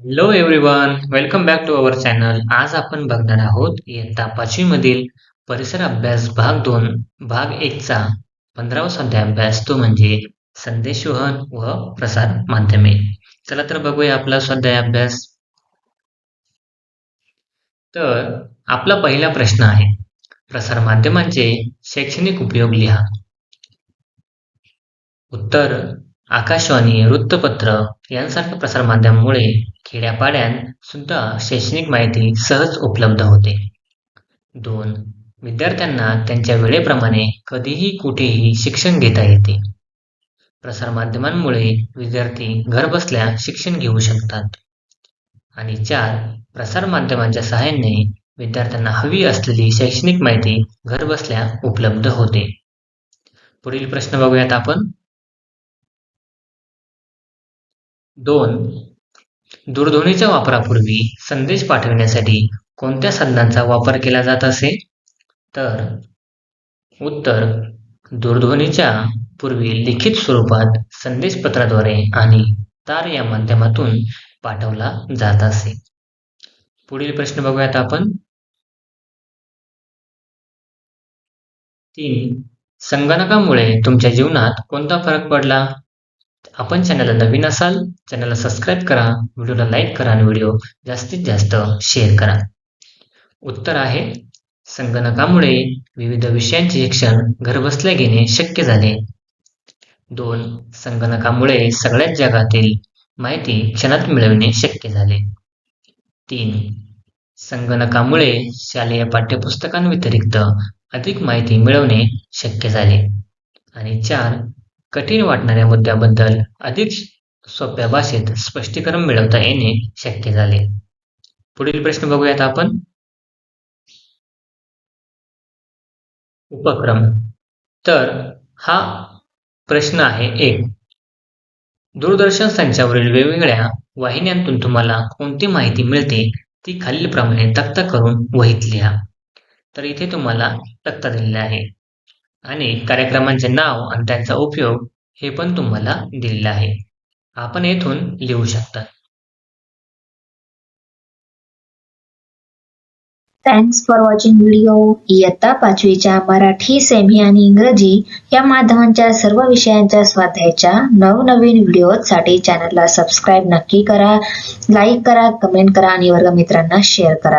Hello everyone welcome back to our channel आज आपण बघणार आहोत इयत्ता पाचवी मधील परिसर अभ्यास भाग दोन भाग एकचा. पंधरावा स्वाध्याय अभ्यास तो म्हणजे संदेशवहन व प्रसार माध्यमे. चला तर बघूया आपला स्वाध्याय अभ्यास. तर आपला पहिला प्रश्न आहे प्रसार माध्यमांचे शैक्षणिक उपयोग लिहा. उत्तर आकाशवाणी वृत्तपत्र यांसारख्या प्रसारमाध्यमांमुळे खेड्यापाड्यात सुद्धा शैक्षणिक माहिती सहज उपलब्ध होते. दोन विद्यार्थ्यांना त्यांच्या वेळेप्रमाणे कधीही कुठेही शिक्षण घेता येते. प्रसारमाध्यमांमुळे विद्यार्थी घरबसल्या शिक्षण घेऊ शकतात. आणि चार प्रसारमाध्यमांच्या सहाय्याने विद्यार्थ्यांना हवी असलेली शैक्षणिक माहिती घरबसल्या उपलब्ध होते. पुढील प्रश्न बघूयात आपण. दोन. दूरध्वनीच्या वापरापूर्वी संदेश पाठविण्यासाठी कोणत्या साधनांचा वापर केला जात असे? तर उत्तर दूरध्वनीच्या पूर्वी लिखित स्वरूपात संदेशपत्राद्वारे आणि तार या माध्यमातून पाठवला जात असे. पुढील प्रश्न बघूयात आपण. तीन. संगणकामुळे तुमच्या जीवनात कोणता फरक पडला? आपण चॅनलला नवीन असाल चॅनलला सबस्क्राईब करा व्हिडिओला लाईक करा आणि व्हिडिओ जास्तीत जास्त शेअर करा. उत्तर आहे संगणकामुळे विविध विषयांचे शिक्षण घरबसल्या घेणे शक्य झाले. दोन संगणकामुळे सगळ्याच जगातील माहिती क्षणात मिळविणे शक्य झाले. तीन संगणकामुळे शालेय पाठ्यपुस्तकांव्यतिरिक्त अधिक माहिती मिळवणे शक्य झाले. आणि चार कठीण वाटणाऱ्या मुद्द्याबद्दल अधिक सोप्या भाषेत स्पष्टीकरण मिळवता येणे शक्य झाले. पुढील प्रश्न बघूयात आपण. उपक्रम. तर हा प्रश्न आहे एक. दूरदर्शन संचावरील वेगवेगळ्या वाहिन्यांतून तुम्हाला कोणती माहिती मिळते ती खालीलप्रमाणे तक्ता करून वहीत लिहा. तर इथे तुम्हाला तक्ता दिलेला आहे. आणि कार्यक्रमांचे नाव आणि त्यांचा उपयोग हे पण तुम्हाला दिलेलं आहे. आपण येथून लिहू शकता. थँक्स फॉर वॉचिंग व्हिडिओ इयत्ता पाचवीच्या मराठी सेमी आणि इंग्रजी या माध्यमांच्या सर्व विषयांच्या स्वाध्यायाच्या नवनवीन व्हिडिओसाठी चॅनलला सबस्क्राईब नक्की करा. लाईक करा कमेंट करा आणि वर्गमित्रांना शेअर करा.